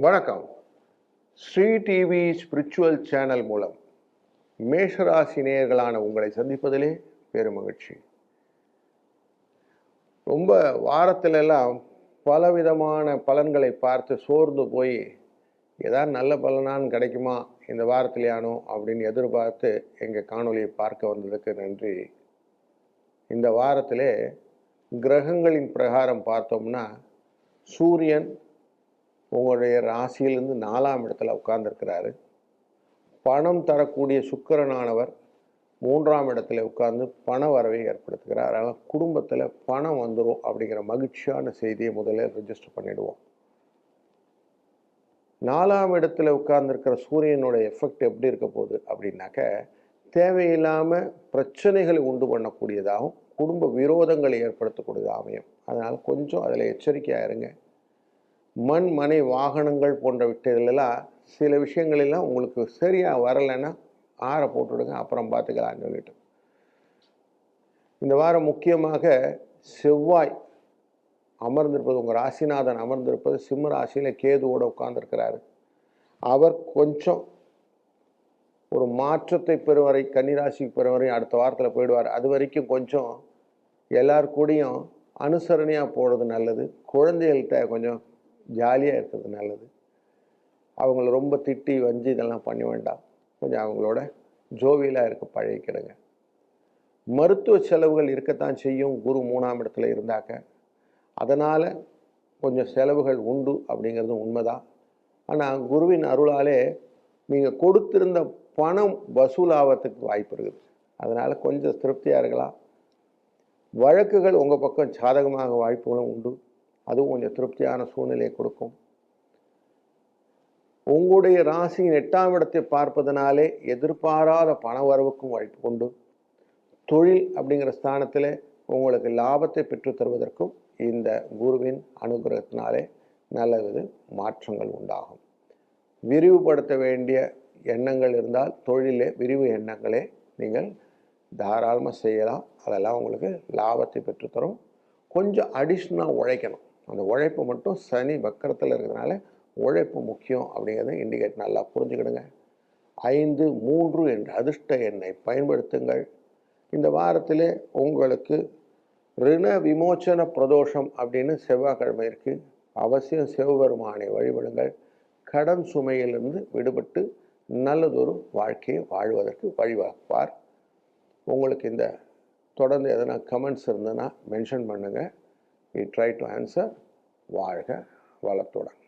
வணக்கம். Sri TV spiritual channel மூலம் மேஷராசி நேயர்களான உங்களை சந்திப்பதிலே பெரும் மகிழ்ச்சி. ரொம்ப வாரத்திலெல்லாம் பலவிதமான பலன்களை பார்த்து சோர்ந்து போய் ஏதாவது நல்ல பலனான்னு கிடைக்குமா இந்த வாரத்திலேயானோ? அப்படின்னு எதிர்பார்த்து எங்கள் காணொலியை பார்க்க வந்ததுக்கு நன்றி. இந்த வாரத்திலே கிரகங்களின் பிரகாரம் பார்த்தோம்னா சூரியன் உங்களுடைய ராசியிலிருந்து நாலாம் இடத்துல உட்கார்ந்துருக்கிறாரு. பணம் தரக்கூடிய சுக்கரனானவர் மூன்றாம் இடத்துல உட்கார்ந்து பண வரவை ஏற்படுத்துகிறார். அதனால் குடும்பத்தில் பணம் வந்துடும் அப்படிங்கிற மகிழ்ச்சியான செய்தியை முதல்ல ரெஜிஸ்டர் பண்ணிவிடுவோம் நாலாம் இடத்துல உட்கார்ந்துருக்கிற சூரியனோட எஃபெக்ட் எப்படி இருக்க போகுது அப்படின்னாக்க தேவையில்லாமல் பிரச்சனைகளை உண்டு பண்ணக்கூடியதாகவும் குடும்ப விரோதங்களை ஏற்படுத்தக்கூடியதாக அமையும். அதனால் கொஞ்சம் அதில் எச்சரிக்கையாக இருங்க. மண் மனை வாகனங்கள் போன்ற சில விஷயங்களெல்லாம் உங்களுக்கு சரியாக வரலைன்னா ஆற போட்டுவிடுங்க அப்புறம் பார்த்துக்கலாம்னு சொல்லிட்டு. இந்த வாரம் முக்கியமாக செவ்வாய் அமர்ந்திருப்பது உங்கள் ராசிநாதன் அமர்ந்திருப்பது சிம்ம ராசியில் கேதுவோடு உட்கார்ந்துருக்கிறாரு. அவர் கொஞ்சம் ஒரு மாற்றத்தை பெறும் வரை கன்னிராசிக்கு பெறும் வரை அடுத்த வாரத்தில் போயிடுவார். அது வரைக்கும் கொஞ்சம் எல்லார் கூடயும் அனுசரணையாக போகிறது நல்லது. குழந்தைகள்கிட்ட கொஞ்சம் ஜாலியாக இருக்கிறது நல்லது. அவங்கள ரொம்ப திட்டி வஞ்சி இதெல்லாம் பண்ண வேண்டாம். கொஞ்சம் அவங்களோட ஜோவியலாக இருக்க பழகிக்கிடுங்க. மருத்துவ செலவுகள் இருக்கத்தான் செய்யும். குரு மூணாம் இடத்துல இருந்தாக்க அதனால் கொஞ்சம் செலவுகள் உண்டு அப்படிங்கிறது உண்மைதான். ஆனால் குருவின் அருளாலே நீங்கள் கொடுத்திருந்த பணம் வசூலாகிறதுக்கு வாய்ப்பு இருக்குது. அதனால் கொஞ்சம் திருப்தியாக இருக்கலாம். வழக்குகள் உங்கள் பக்கம் சாதகமாக வாய்ப்புகளும் உண்டு. அதுவும் கொஞ்சம் திருப்தியான சூழ்நிலையை கொடுக்கும். உங்களுடைய ராசியின் எட்டாம் இடத்தை பார்ப்பதனாலே எதிர்பாராத பண வரவுக்கும் வாய்ப்பு உண்டு. தொழில் அப்படிங்கிற ஸ்தானத்தில் உங்களுக்கு லாபத்தை பெற்று தருவதற்கும் இந்த குருவின் அனுகிரகத்தினாலே நல்லது மாற்றங்கள் உண்டாகும். விரிவுபடுத்த வேண்டிய எண்ணங்கள் இருந்தால் தொழிலே விரிவு எண்ணங்களே நீங்கள் தாராளமாக செய்யலாம். அதெல்லாம் உங்களுக்கு லாபத்தை பெற்றுத்தரும் கொஞ்சம் அடிஷ்னலாக உழைக்கணும். அந்த உழைப்பு மட்டும் சனி வக்கரத்தில் இருக்கிறதுனால உழைப்பு முக்கியம் அப்படிங்கிறத இண்டிகேட் நல்லா புரிஞ்சுக்கிடுங்க. ஐந்து மூன்று என்ற அதிர்ஷ்ட எண்ணை பயன்படுத்துங்கள். இந்த வாரத்திலே உங்களுக்கு ரிண விமோச்சன பிரதோஷம் அப்படின்னு செவ்வாய்க்கிழமை இருக்குது அவசியம் சிவபெருமானை வழிபடுங்கள். கடன் சுமையிலிருந்து விடுபட்டு நல்லதொரு வாழ்க்கையை வாழ்வதற்கு வழிவகுப்பார். உங்களுக்கு இந்த தொடர்ந்து எதனா கமெண்ட்ஸ் இருந்ததுன்னா மென்ஷன் பண்ணுங்கள் வி ட்ரை டு ஆன்சர் வாழ்க வளத்துடன்.